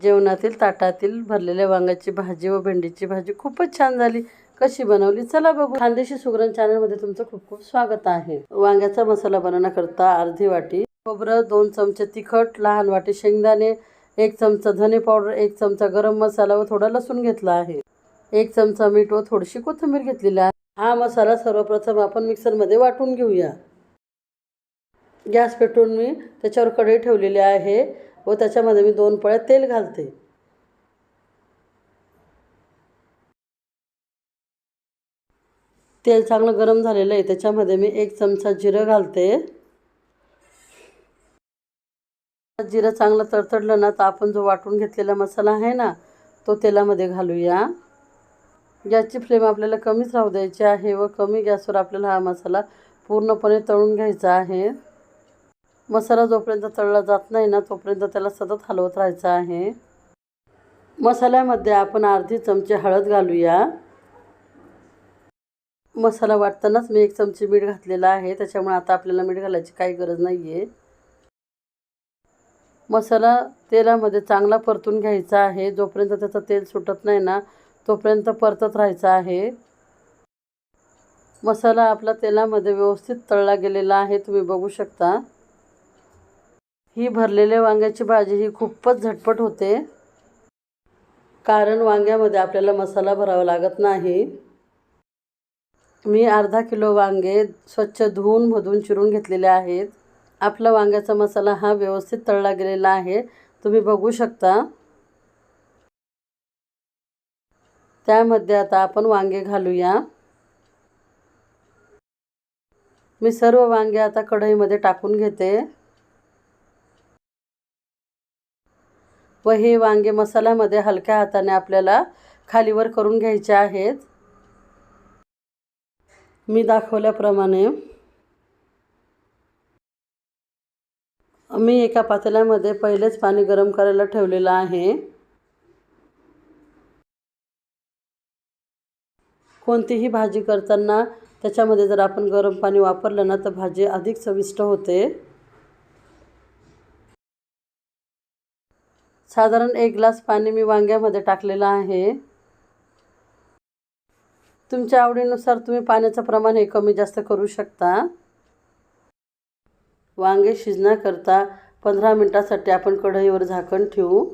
जेवणातील ताटातील भरलेल्या वांग्याची भाजी व भेंडीची भाजी खूपच छान झाली. कशी बनवली? चला बघू. खानदेशी सुगरण चॅनलमध्ये तुमचं खूप खूप स्वागत आहे. वांग्याचा मसाला बनवण्याकरता अर्धी वाटी खोबरं दोन चमचे तिखट लहान वाटी शेंगदाणे एक चमचा धने पावडर एक चमचा गरम मसाला व थोडा लसूण घेतला आहे. एक चमचा मीठ व थोडीशी कोथिंबीर घेतलेली आहे. हा मसाला सर्वप्रथम आपण मिक्सरमध्ये वाटून घेऊया. गॅस पेटवून मी त्याच्यावर कढई ठेवलेली आहे. व त्याच्यामध्ये मी दोन पळ्या तेल घालते. तेल चांगलं गरम झालेलं आहे त्याच्यामध्ये मी एक चमचा जिरं घालते. जिरं चांगलं तडतडलं ना तर आपण जो वाटून घेतलेला मसाला आहे ना तो तेलामध्ये घालूया. गॅसची फ्लेम आपल्याला कमीच राहू द्यायची आहे व कमी गॅसवर आपल्याला हा मसाला पूर्णपणे तळून घ्यायचा आहे. मसाला जोपर्यंत तळला जात नाही ना तोपर्यंत त्याला सतत हलवत राहायचं आहे. मसाल्यामध्ये आपण अर्धी चमचे हळद घालूया. मसाला वाटतानाच मी एक चमचे मीठ घातलेला आहे. त्याच्यामुळे आता आपल्याला मीठ घालायची काही गरज नाही आहे मसाला तेलामध्ये चांगला परतून घ्यायचा आहे. जोपर्यंत त्याचं तेल सुटत नाही ना तोपर्यंत परतत राहायचं आहे. मसाला आपला तेलामध्ये व्यवस्थित तळला गेलेला आहे. तुम्ही बघू शकता. ही भरलेल्या वांग्याची भाजी ही खूपच झटपट होते. कारण वांग्यामध्ये आपल्याला मसाला भरावा लागत नाही. मी अर्धा किलो वांगे स्वच्छ धुवून मधून चिरून घेतलेले आहेत. आपला वांग्याचा मसाला हा व्यवस्थित तळला गेलेला आहे. तुम्ही बघू शकता. त्यामध्ये आता आपण वांगे घालूया. मी सर्व वांगे आता कढईमध्ये टाकून घेते. व हे वांगे मसाल्यामध्ये हलक्या हाताने आपल्याला खालीवर करून घ्यायचे आहेत. मी दाखवल्याप्रमाणे मी एका पातेल्यामध्ये पहिलेच पाणी गरम करायला ठेवलेलं आहे. कोणतीही भाजी करताना त्याच्यामध्ये जर आपण गरम पाणी वापरलं ना तर भाजी अधिक चविष्ट होते. साधारण एक ग्लास पाणी मी वांग्यामध्ये टाकलेलं आहे. तुमच्या आवडीनुसार तुम्ही पाण्याचं प्रमाण हे कमी जास्त करू शकता. वांगे शिजण्याकरता पंधरा मिनटासाठी आपण कढईवर झाकण ठेवू.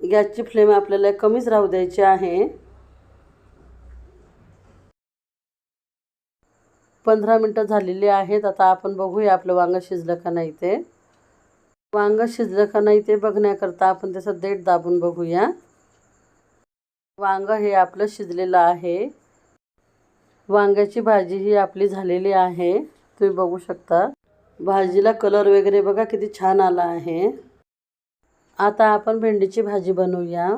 गॅसची फ्लेम आपल्याला कमीच राहू द्यायची आहे. पंधरा मिनटं झालेली आहेत. आता आपण बघूया आपलं वांगं शिजलं का नाही ते. वांग शिजलं का नाही ते बघण्याकरता आपण त्याचं देठ दाबून बघूया. वांग हे आपलं शिजलेलं आहे. वांग्याची भाजी ही आपली झालेली आहे. तुम्ही बघू शकता. भाजीला कलर वगैरे बघा किती छान आला आहे. आता आपण भेंडीची भाजी बनवूया.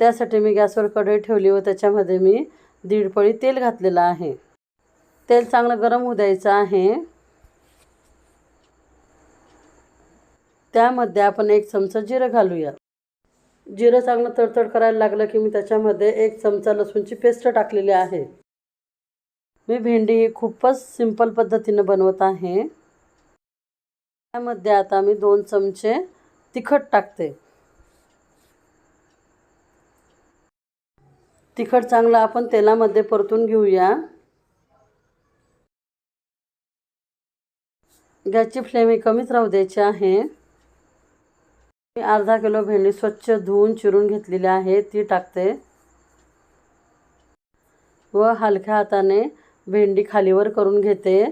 त्यासाठी मी गॅसवर कढई ठेवली व त्याच्यामध्ये मी दीड पळी तेल घातलेलं आहे. तेल चांगलं गरम होऊ द्यायचं आहे. त्यामध्ये आपण एक चमचा जिरं घालूया. जिरं चांगलं तडतड करायला लागलं की मी त्याच्यामध्ये एक चमचा लसूणची पेस्ट टाकलेली आहे. मी भेंडी ही खूपच सिंपल पद्धतीनं बनवत आहे. त्यामध्ये आता मी दोन चमचे तिखट टाकते. तिखट चांगलं आपण तेलामध्ये परतून घेऊया. गॅसची फ्लेम ही कमीच राहू द्यायची आहे. मी अर्धा किलो भेंडी स्वच्छ धुवून चिरून घेतलेली आहे ती टाकते. व हलक्या हाताने भेंडी खालीवर करून घेते.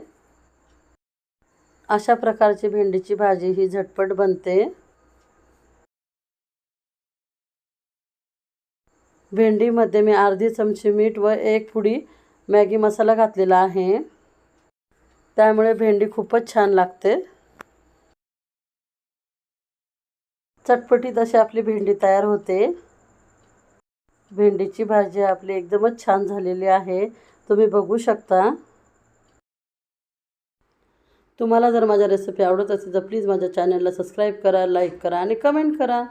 अशा प्रकारची भेंडीची भाजी ही झटपट बनते. भेंडीमध्ये मी अर्धी चमची मीठ व एक पुडी मॅगी मसाला घातलेला आहे. त्यामुळे भेंडी खूपच छान लागते. चटपटीत अशी आपली भेंडी तयार होते. भेंडीची भाजी आपली एकदमच छान झालेली आहे. तुम्ही बघू शकता. तुम्हाला जर माझ्या रेसिपी आवडत असेल तर प्लीज माझ्या चॅनलला सबस्क्राईब करा लाईक करा आणि कमेंट करा.